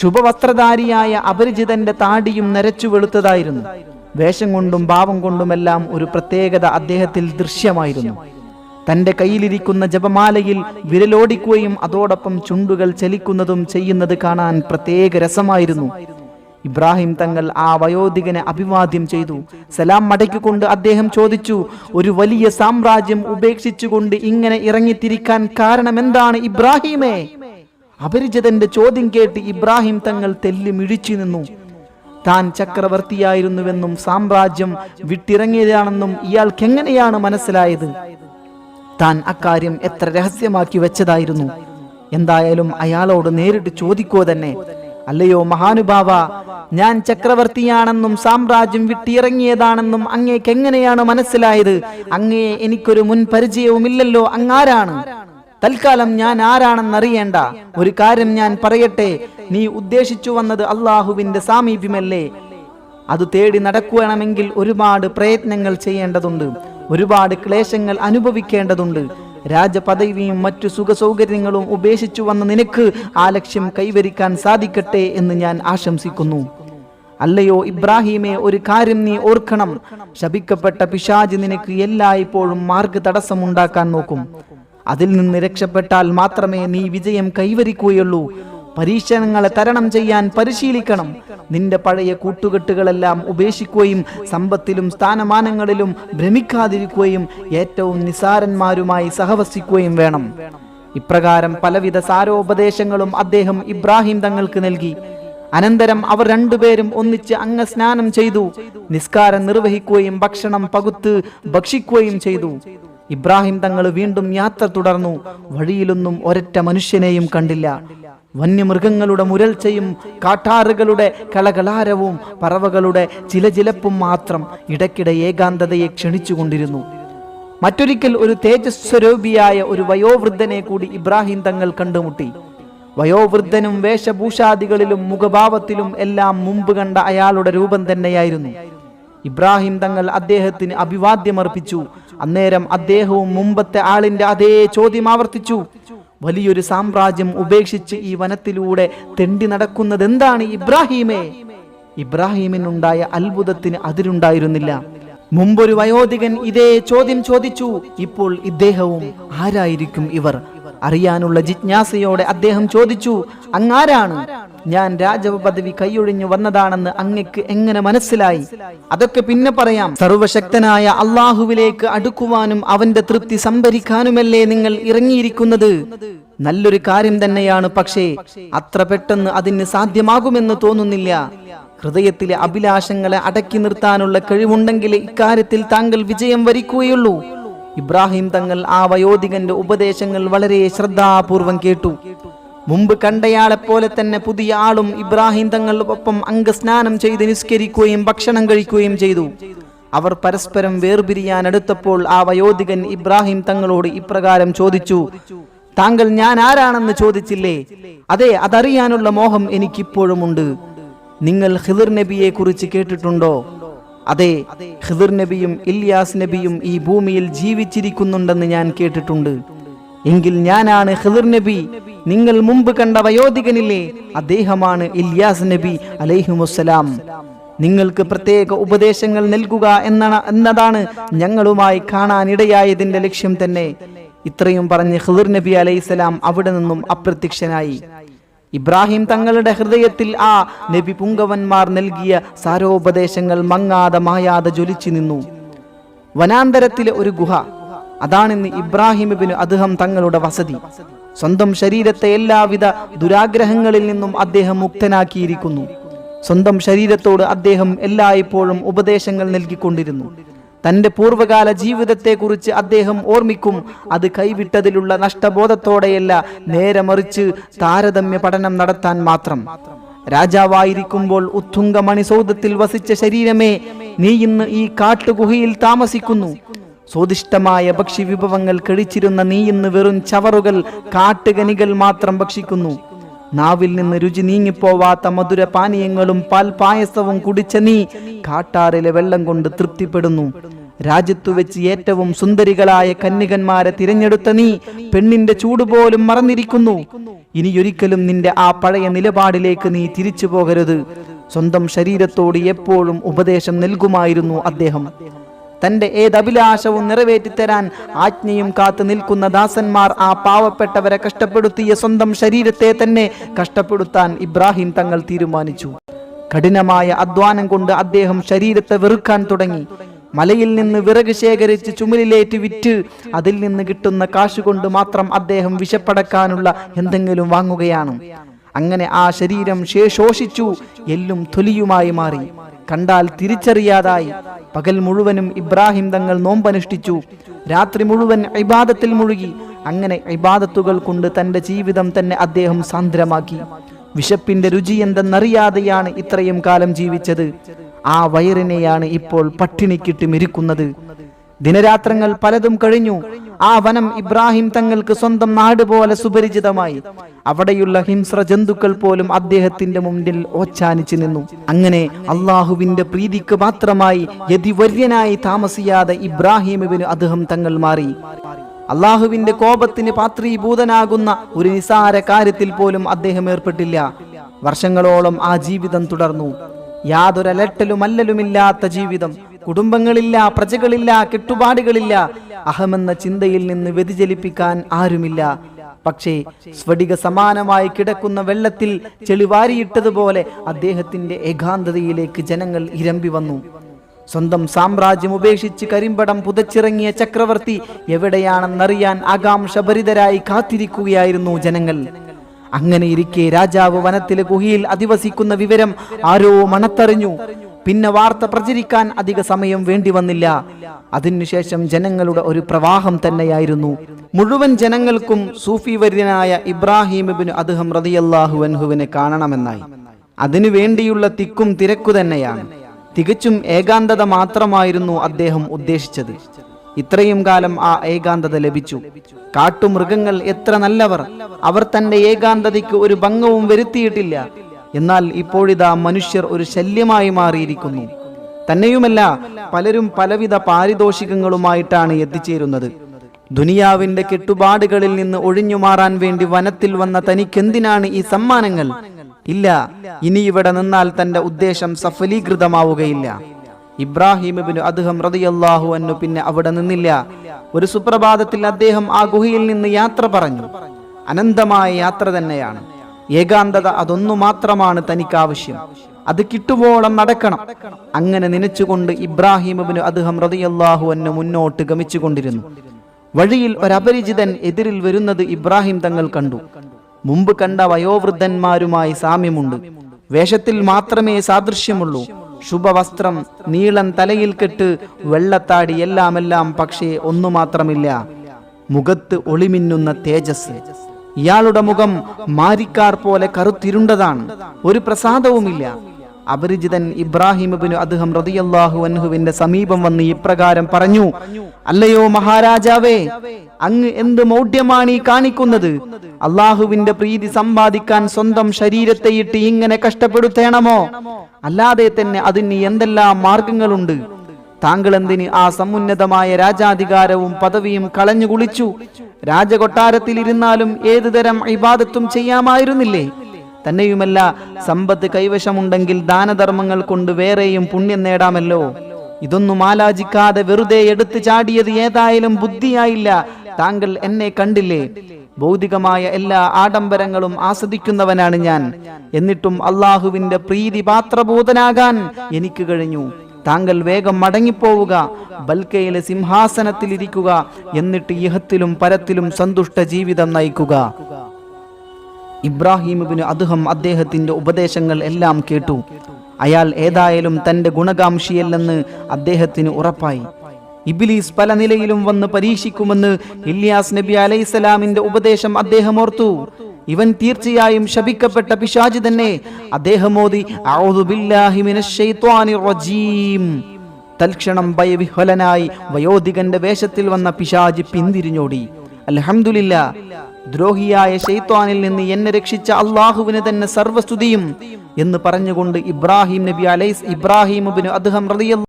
ശുഭവസ്ത്രധാരിയായ അപരിചിതന്റെ താടിയും നരച്ചു വെളുത്തതായിരുന്നു. വേഷം കൊണ്ടും ഭാവം കൊണ്ടുമെല്ലാം ഒരു പ്രത്യേകത അദ്ദേഹത്തിൽ ദൃശ്യമായിരുന്നു. തന്റെ കയ്യിലിരിക്കുന്ന ജപമാലയിൽ വിരലോടിക്കുകയും അതോടൊപ്പം ചുണ്ടുകൾ ചലിക്കുന്നതും ചെയ്യുന്നത് കാണാൻ പ്രത്യേക രസമായിരുന്നു. ഇബ്രാഹിം തങ്ങൾ ആ വയോധികനെ അഭിവാദ്യം ചെയ്തു. സലാം മടക്കിക്കൊണ്ട് അദ്ദേഹം ചോദിച്ചു ഒരു വലിയ സാമ്രാജ്യം ഉപേക്ഷിച്ചുകൊണ്ട് ഇങ്ങനെ ഇറങ്ങിത്തിരിക്കാൻ കാരണമെന്താണ് ഇബ്രാഹിമേ? അപരിചിതന്റെ ചോദ്യം കേട്ട് ഇബ്രാഹിം തങ്ങൾ തെല്ലി മിഴിച്ചു നിന്നു. താൻ ചക്രവർത്തിയായിരുന്നുവെന്നും സാമ്രാജ്യം വിട്ടിറങ്ങിയതാണെന്നും ഇയാൾക്ക് എങ്ങനെയാണ് മനസ്സിലായത്? താൻ അക്കാര്യം എത്ര രഹസ്യമാക്കി വെച്ചതായിരുന്നു? എന്തായാലും അയാളോട് നേരിട്ട് ചോദിക്കോ തന്നെ. അല്ലയോ മഹാനുഭാവ ഞാൻ ചക്രവർത്തിയാണെന്നും സാമ്രാജ്യം വിട്ടിറങ്ങിയതാണെന്നും അങ്ങേക്ക് എങ്ങനെയാണ് മനസ്സിലായത്? അങ്ങേ എനിക്കൊരു മുൻ പരിചയവുമില്ലല്ലോ അങ്ങാരാണ്? തൽക്കാലം ഞാൻ ആരാണെന്നറിയേണ്ട. ഒരു കാര്യം ഞാൻ പറയട്ടെ. നീ ഉദ്ദേശിച്ചു വന്നത് അള്ളാഹുവിന്റെ സാമീപ്യമല്ലേ? അത് തേടി നടക്കുകയാണെങ്കിൽ ഒരുപാട് പ്രയത്നങ്ങൾ ചെയ്യേണ്ടതുണ്ട്. ഒരുപാട് ക്ലേശങ്ങൾ അനുഭവിക്കേണ്ടതുണ്ട്. രാജപദവിയും മറ്റു സുഖ സൗകര്യങ്ങളും ഉപേക്ഷിച്ചു വന്ന നിനക്ക് ആ ലക്ഷ്യം കൈവരിക്കാൻ സാധിക്കട്ടെ എന്ന് ഞാൻ ആശംസിക്കുന്നു. അല്ലയോ ഇബ്രാഹിമെ ഒരു കാര്യം നീ ഓർക്കണം. ശപിക്കപ്പെട്ട പിശാജ് നിനക്ക് എല്ലായ്പ്പോഴും മാർഗ തടസ്സമുണ്ടാക്കാൻ നോക്കും. അതിൽ നിന്ന് രക്ഷപ്പെട്ടാൽ മാത്രമേ നീ വിജയം കൈവരിക്കുകയുള്ളൂ. പരീക്ഷണങ്ങളെ തരണം ചെയ്യാൻ പരിശീലിക്കണം. നിന്റെ പഴയ കൂട്ടുകെട്ടുകളെല്ലാം ഉപേക്ഷിക്കുകയും സമ്പത്തിലും സ്ഥാനമാനങ്ങളിലും ഭ്രമിക്കാതിരിക്കുകയും ഏറ്റവും നിസാരന്മാരുമായി സഹവസിക്കുകയും വേണം. ഇപ്രകാരം പലവിധ സാരോപദേശങ്ങളും അദ്ദേഹം ഇബ്രാഹിം തങ്ങൾക്ക് നൽകി. അനന്തരം അവർ രണ്ടുപേരും ഒന്നിച്ച് അങ്ങ സ്നാനം ചെയ്തു. നിസ്കാരം നിർവഹിക്കുകയും ഭക്ഷണം പകുത്ത് ഭക്ഷിക്കുകയും ചെയ്തു. ഇബ്രാഹിം തങ്ങൾ വീണ്ടും യാത്ര തുടർന്നു. വഴിയിലൊന്നും ഒരൊറ്റ മനുഷ്യനെയും കണ്ടില്ല. വന്യമൃഗങ്ങളുടെ മുരൾച്ചയും കാട്ടാറുകളുടെ കളകളാരവും പറവകളുടെ ചിലചിലപ്പും മാത്രം ഇടയ്ക്കിടെ ഏകാന്തതയെ ക്ഷണിച്ചുകൊണ്ടിരുന്നു. മറ്റൊരിക്കൽ ഒരു തേജസ്വരൂപിയായ ഒരു വയോവൃദ്ധനെ കൂടി ഇബ്രാഹിം തങ്ങൾ കണ്ടുമുട്ടി. വയോവൃദ്ധനും വേഷഭൂഷാദികളിലും മുഖഭാവത്തിലും എല്ലാം മുമ്പ് കണ്ട അയാളുടെ രൂപം തന്നെയായിരുന്നു. ഇബ്രാഹിം തങ്ങൾ അദ്ദേഹത്തിന് അഭിവാദ്യമർപ്പിച്ചു. അന്നേരം അദ്ദേഹവും മുമ്പത്തെ ആളിന്റെ അതേ ചോദ്യം ആവർത്തിച്ചു. വലിയൊരു സാമ്രാജ്യം ഉപേക്ഷിച്ച് ഈ വനത്തിലൂടെ തെണ്ടി നടക്കുന്നത് എന്താണ് ഇബ്രാഹിമേ? ഇബ്രാഹിമിനുണ്ടായ അത്ഭുതത്തിന് അതിരുണ്ടായിരുന്നില്ല. മുമ്പൊരു വയോധികൻ ഇതേ ചോദ്യം ചോദിച്ചു. ഇപ്പോൾ ഇദ്ദേഹവും ആരായിരിക്കും ഇവർ? അറിയാനുള്ള ജിജ്ഞാസയോടെ അദ്ദേഹം ചോദിച്ചു അങ്ങാരാണ്? ഞാൻ രാജപദവി കൈയൊഴിഞ്ഞു വന്നതാണെന്ന് അങ്ങക്ക് എങ്ങനെ മനസ്സിലായി? അതൊക്കെ പിന്നെ പറയാം. സർവശക്തനായ അള്ളാഹുവിലേക്ക് അടുക്കുവാനും അവന്റെ തൃപ്തി സംഭരിക്കാനുമല്ലേ നിങ്ങൾ ഇറങ്ങിയിരിക്കുന്നത്? നല്ലൊരു കാര്യം തന്നെയാണ് പക്ഷേ അത്ര പെട്ടെന്ന് അതിന് സാധ്യമാകുമെന്ന് തോന്നുന്നില്ല. ഹൃദയത്തിലെ അഭിലാഷങ്ങളെ അടക്കി നിർത്താനുള്ള കഴിവുണ്ടെങ്കിൽ ഇക്കാര്യത്തിൽ താങ്കൾ വിജയം വരിക്കുകയുള്ളൂ. ഇബ്രാഹിം തങ്ങൾ ആ വയോധികന്റെ ഉപദേശങ്ങൾ വളരെ ശ്രദ്ധാപൂർവം കേട്ടു. മുമ്പ് കണ്ടയാളെപ്പോലെ തന്നെ പുതിയ ആളും ഇബ്രാഹിം തങ്ങളൊപ്പം അംഗസ്നാനം ചെയ്ത് നിസ്കരിക്കുകയും ഭക്ഷണം കഴിക്കുകയും ചെയ്തു. അവർ പരസ്പരം വേർപിരിയാൻ അടുത്തപ്പോൾ ആ വയോധികൻ ഇബ്രാഹിം തങ്ങളോട് ഇപ്രകാരം ചോദിച്ചു താങ്കൾ ഞാൻ ആരാണെന്ന് ചോദിച്ചില്ലേ? അതെ അതറിയാനുള്ള മോഹം എനിക്കിപ്പോഴുമുണ്ട്. നിങ്ങൾ ഹിദർ നബിയെ കുറിച്ച് കേട്ടിട്ടുണ്ടോ? അതെ ഖിദിർ നബിയും ഇല്യാസ് നബിയും ഈ ഭൂമിയിൽ ജീവിച്ചിരിക്കുന്നുണ്ടെന്ന് ഞാൻ കേട്ടിട്ടുണ്ട്. എങ്കിൽ ഞാനാണ് ഖിദിർ നബി. നിങ്ങൾ മുമ്പ് കണ്ട വയോധികനില്ലേ? അദ്ദേഹമാണ് ഇല്യാസ് നബി അലൈഹിമുസ്സലാം. നിങ്ങൾക്ക് പ്രത്യേക ഉപദേശങ്ങൾ നൽകുക എന്നാണ് എന്നതാണ് ഞങ്ങളുമായി കാണാനിടയായതിന്റെ ലക്ഷ്യം തന്നെ. ഇത്രയും പറഞ്ഞ് ഖിദിർ നബി അലൈഹിസ്സലാം അവിടെ നിന്നും അപ്രത്യക്ഷനായി. ഇബ്രാഹിം തങ്ങളുടെ ഹൃദയത്തിൽ ആ നബി പുങ്കവന്മാർ നൽകിയ സാരോപദേശങ്ങൾ മങ്ങാതെ മായാതെ ജ്വലിച്ചു നിന്നു. വനാന്തരത്തിലെ ഒരു ഗുഹ. അതാണിന്ന് ഇബ്രാഹിമിബിന് അദ്ദേഹം തങ്ങളുടെ വസതി. സ്വന്തം ശരീരത്തെ എല്ലാവിധ ദുരാഗ്രഹങ്ങളിൽ നിന്നും അദ്ദേഹം മുക്തനാക്കിയിരിക്കുന്നു. സ്വന്തം ശരീരത്തോട് അദ്ദേഹം എല്ലായ്പ്പോഴും ഉപദേശങ്ങൾ നൽകിക്കൊണ്ടിരുന്നു. തന്റെ പൂർവകാല ജീവിതത്തെക്കുറിച്ച് അദ്ദേഹം ഓർമ്മിക്കും. അത് കൈവിട്ടതിലുള്ള നഷ്ടബോധത്തോടെയല്ല നേരെ മറിച്ച് താരതമ്യ പഠനം നടത്താൻ മാത്രം. രാജാവായിരിക്കുമ്പോൾ ഉത്തുംഗമണി മണിസൗധത്തിൽ വസിച്ച ശരീരമേ നീ ഇന്ന് ഈ കാട്ടുഗുഹയിൽ താമസിക്കുന്നു. സ്വാദിഷ്ടമായ ഭക്ഷ്യവിഭവങ്ങൾ കഴിച്ചിരുന്ന നീ ഇന്ന് വെറും ചവറുകൾ കാട്ടുകനികൾ മാത്രം ഭക്ഷിക്കുന്നു. നാവിൽ നിന്ന് രുചി നീങ്ങിപ്പോവാത്ത മധുര പാനീയങ്ങളും പാൽ പായസവും കുടിച്ച നീ കാട്ടാറിലെ വെള്ളം കൊണ്ട് തൃപ്തിപ്പെടുന്നു. രാജ്യത്തു വെച്ച് ഏറ്റവും സുന്ദരികളായ കന്യകന്മാരെ തിരഞ്ഞെടുത്ത നീ പെണ്ണിന്റെ ചൂട് പോലും മറന്നിരിക്കുന്നു. ഇനിയൊരിക്കലും നിന്റെ ആ പഴയ നിലപാടിലേക്ക് നീ തിരിച്ചു പോകരുത്. സ്വന്തം ശരീരത്തോട് എപ്പോഴും ഉപദേശം നൽകുമായിരുന്നു അദ്ദേഹം. തന്റെ ഏത് അഭിലാഷവും നിറവേറ്റിത്തരാൻ ആജ്ഞയും കാത്തു നിൽക്കുന്ന ദാസന്മാർ ആ പാവപ്പെട്ടവരെ കഷ്ടപ്പെടുത്തിയ സ്വന്തം ശരീരത്തെ തന്നെ കഷ്ടപ്പെടുത്താൻ ഇബ്രാഹിം തങ്ങൾ തീരുമാനിച്ചു. കഠിനമായ അധ്വാനം കൊണ്ട് അദ്ദേഹം ശരീരത്തെ വെറുക്കാൻ തുടങ്ങി. മലയിൽ നിന്ന് വിറക് ശേഖരിച്ച് ചുമലിലേറ്റ് വിറ്റ് അതിൽ നിന്ന് കിട്ടുന്ന കാശുകൊണ്ട് മാത്രം അദ്ദേഹം വിശപ്പടക്കാനുള്ള എന്തെങ്കിലും വാങ്ങുകയാണ്. അങ്ങനെ ആ ശരീരം ശേഷോഷിച്ചു എല്ലും തൊലിയുമായി മാറി. കണ്ടാൽ തിരിച്ചറിയാതായി. പകൽ മുഴുവനും ഇബ്രാഹിം തങ്ങൾ നോമ്പനുഷ്ഠിച്ചു. രാത്രി മുഴുവൻ ഇബാദത്തിൽ മുഴുകി. അങ്ങനെ ഇബാദത്തുകൾ കൊണ്ട് തന്റെ ജീവിതം തന്നെ അദ്ദേഹം സാന്ദ്രമാക്കി. വിശപ്പിന്റെ രുചി എന്തെന്നറിയാതെയാണ് ഇത്രയും കാലം ജീവിച്ചത്. ആ വയറിനെയാണ് ഇപ്പോൾ പട്ടിണിക്കിട്ട് മെരുക്കുന്നത്. ദിനരാത്രങ്ങൾ പലതും കഴിഞ്ഞു. ആ വനം ഇബ്രാഹിം തങ്ങൾക്ക് സ്വന്തം നാട് പോലെ സുപരിചിതമായി. അവിടെയുള്ള ഹിംസ്ര ജന്തുക്കൾ പോലും അദ്ദേഹത്തിന്റെ മുമ്പിൽ ഓച്ചാനിച്ചു നിന്നു. അങ്ങനെ അള്ളാഹുവിന്റെ പ്രീതിക്ക് മാത്രമായി യതിവര്യനായി താമസിയാതെ ഇബ്രാഹിമിന് അദ്ദേഹം തങ്ങൾ മാറി. അള്ളാഹുവിന്റെ കോപത്തിന് പാത്രീഭൂതനാകുന്ന ഒരു നിസാര കാര്യത്തിൽ പോലും അദ്ദേഹം ഏർപ്പെട്ടില്ല. വർഷങ്ങളോളം ആ ജീവിതം തുടർന്നു. യാതൊരലട്ടലും അല്ലലുമില്ലാത്ത ജീവിതം. കുടുംബങ്ങളില്ല പ്രജകളില്ല കെട്ടുപാടുകളില്ല. അഹമെന്ന ചിന്തയിൽ നിന്ന് വ്യതിചലിപ്പിക്കാൻ ആരുമില്ല. പക്ഷേ സ്ഫടിക സമാനമായി കിടക്കുന്ന വെള്ളത്തിൽ ചെളിവാരിയിട്ടതുപോലെ അദ്ദേഹത്തിന്റെ ഏകാന്തതയിലേക്ക് ജനങ്ങൾ ഇരമ്പി വന്നു. സ്വന്തം സാമ്രാജ്യം ഉപേക്ഷിച്ച് കരിമ്പടം പുതച്ചിറങ്ങിയ ചക്രവർത്തി എവിടെയാണെന്നറിയാൻ ആകാംക്ഷഭരിതരായി കാത്തിരിക്കുകയായിരുന്നു ജനങ്ങൾ. അങ്ങനെ ഇരിക്കെ രാജാവ് വനത്തിലെ ഗുഹയിൽ അധിവസിക്കുന്ന വിവരം ആരോ മണത്തറിഞ്ഞു. പിന്നെ വാർത്ത പ്രചരിക്കാൻ അധിക സമയം വേണ്ടി വന്നില്ല. അതിനുശേഷം ജനങ്ങളുടെ ഒരു പ്രവാഹം തന്നെയായിരുന്നു. മുഴുവൻ ജനങ്ങൾക്കും സൂഫി വര്യനായ ഇബ്രാഹിമിബിന് അദ്ദേഹം റതിയല്ലാഹു അൻഹുവിനെ കാണണമെന്നായി. അതിനു വേണ്ടിയുള്ള തിക്കും തിരക്കു തന്നെയാണ്. തികച്ചും ഏകാന്തത മാത്രമായിരുന്നു അദ്ദേഹം ഉദ്ദേശിച്ചത്. ഇത്രയും കാലം ആ ഏകാന്തത ലഭിച്ചു. കാട്ടുമൃഗങ്ങൾ എത്ര നല്ലവർ. അവർ തന്റെ ഏകാന്തതയ്ക്ക് ഒരു ഭംഗവും വരുത്തിയിട്ടില്ല. എന്നാൽ ഇപ്പോഴിതാ മനുഷ്യർ ഒരു ശല്യമായി മാറിയിരിക്കുന്നു. തന്നെയുമല്ല പലരും പലവിധ പാരിതോഷികങ്ങളുമായിട്ടാണ് എത്തിച്ചേരുന്നത്. ദുനിയാവിന്റെ കെട്ടുപാടുകളിൽ നിന്ന് ഒഴിഞ്ഞു മാറാൻ വേണ്ടി വനത്തിൽ വന്ന തനിക്കെന്തിനാണ് ഈ സമ്മാനങ്ങൾ? ഇല്ല ഇനി ഇവിടെ നിന്നാൽ തന്റെ ഉദ്ദേശം സഫലീകൃതമാവുകയില്ല. ഇബ്രാഹിമിബിന് അദ്ദേഹം റതിയല്ലാഹു അന്നു പിന്നെ അവിടെ നിന്നില്ല. ഒരു സുപ്രഭാതത്തിൽ അദ്ദേഹം ആ ഗുഹയിൽ നിന്ന് യാത്ര പറഞ്ഞു. അനന്തമായ യാത്ര തന്നെയാണ്. ഏകാന്തത അതൊന്നു മാത്രമാണ് തനിക്ക് ആവശ്യം. അത് കിട്ടുവോളം നടക്കണം. അങ്ങനെ നനച്ചുകൊണ്ട് ഇബ്രാഹിമബിന് അദ്ദേഹം റതിയല്ലാഹു എന്നെ മുന്നോട്ട് ഗമിച്ചുകൊണ്ടിരുന്നു. വഴിയിൽ ഒരപരിചിതൻ എതിരിൽ വരുന്നത് ഇബ്രാഹിം തങ്ങൾ കണ്ടു. മുമ്പ് കണ്ട വയോവൃദ്ധന്മാരുമായി സാമ്യമുണ്ട്. വേഷത്തിൽ മാത്രമേ സാദൃശ്യമുള്ളൂ. ശുഭവസ്ത്രം നീളൻ തലയിൽ കെട്ട് വെള്ളത്താടി എല്ലാമെല്ലാം പക്ഷേ ഒന്നു മാത്രമില്ല. മുഖത്ത് ഒളിമിന്നുന്ന തേജസ്. ഇയാളുടെ മുഖം മാരിക്കാർ പോലെ കറുത്തിരുണ്ടതാണ്. ഒരു പ്രസാദവുമില്ല. അപരിചിതൻ ഇബ്രാഹിമിബിന് അദ്ദേഹം റതിയല്ലാഹു അൻഹുവിന്റെ സമീപം വന്ന് ഇപ്രകാരം പറഞ്ഞു അല്ലയോ മഹാരാജാവേ അങ്ങ് എന്ത് മൗഢ്യമാണ് ഈ കാണിക്കുന്നത്? അള്ളാഹുവിന്റെ പ്രീതി സമ്പാദിക്കാൻ സ്വന്തം ശരീരത്തെ ഇട്ട് ഇങ്ങനെ കഷ്ടപ്പെടുത്തേണമോ? അല്ലാതെ തന്നെ അതിന് എന്തെല്ലാം മാർഗങ്ങളുണ്ട്? താങ്കൾ എന്തിന് ആ സമുന്നതമായ രാജാധികാരവും പദവിയും കളഞ്ഞു കുളിച്ചു? രാജകൊട്ടാരത്തിൽ ഇരുന്നാലും ഏതുതരം ഇബാദത്തും ചെയ്യാമായിരുന്നില്ലേ? തന്നെയുമല്ല സമ്പത്ത് കൈവശമുണ്ടെങ്കിൽ ദാനധർമ്മങ്ങൾ കൊണ്ട് വേറെയും പുണ്യം നേടാമല്ലോ. ഇതൊന്നും ആലോചിക്കാതെ വെറുതെ എടുത്തു ചാടിയത് ഏതായാലും ബുദ്ധിയായില്ല. താങ്കൾ എന്നെ കണ്ടില്ലേ? ഭൗതികമായ എല്ലാ ആഡംബരങ്ങളും ആസ്വദിക്കുന്നവനാണ് ഞാൻ. എന്നിട്ടും അള്ളാഹുവിന്റെ പ്രീതി പാത്രബോധനാകാൻ എനിക്ക് കഴിഞ്ഞു. താങ്കൾ വേഗം മടങ്ങിപ്പോവുക ബൽക്കയിലെ സിംഹാസനത്തിലിരിക്കുക എന്നിട്ട് ഇഹത്തിലും പരത്തിലും സന്തുഷ്ട ജീവിതം നയിക്കുക. ഇബ്രാഹിമിബിന് അദ്ദേഹം അദ്ദേഹത്തിന്റെ ഉപദേശങ്ങൾ എല്ലാം കേട്ടു. അയാൾ ഏതായാലും തന്റെ ഗുണകാംക്ഷിയല്ലെന്ന് അദ്ദേഹത്തിന് ഉറപ്പായി. ഇബിലീസ് പല നിലയിലും വന്ന് പരീക്ഷിക്കുമെന്ന് ഇല്യാസ് നബി അലൈഹിസ്സലാമിന്റെ ഉപദേശം അദ്ദേഹം ഓർത്തു. ഇവൻ തീർച്ചയായും ശപിക്കപ്പെട്ട പിശാജി തന്നെ. അദ്ദേഹം റജീം." തൽക്ഷണം ഭയവിഹ്വലനായി വയോധികന്റെ വേഷത്തിൽ വന്ന പിശാജി പിന്തിരിഞ്ഞോടി. അലഹമില്ല ദ്രോഹിയായ ഷെയ്ത്വാനിൽ നിന്ന് എന്നെ രക്ഷിച്ച അള്ളാഹുവിന് തന്നെ സർവസ്തുതിയും എന്ന് പറഞ്ഞുകൊണ്ട് ഇബ്രാഹിം നബി അലൈസ് ഇബ്രാഹിം അദ്ദേഹം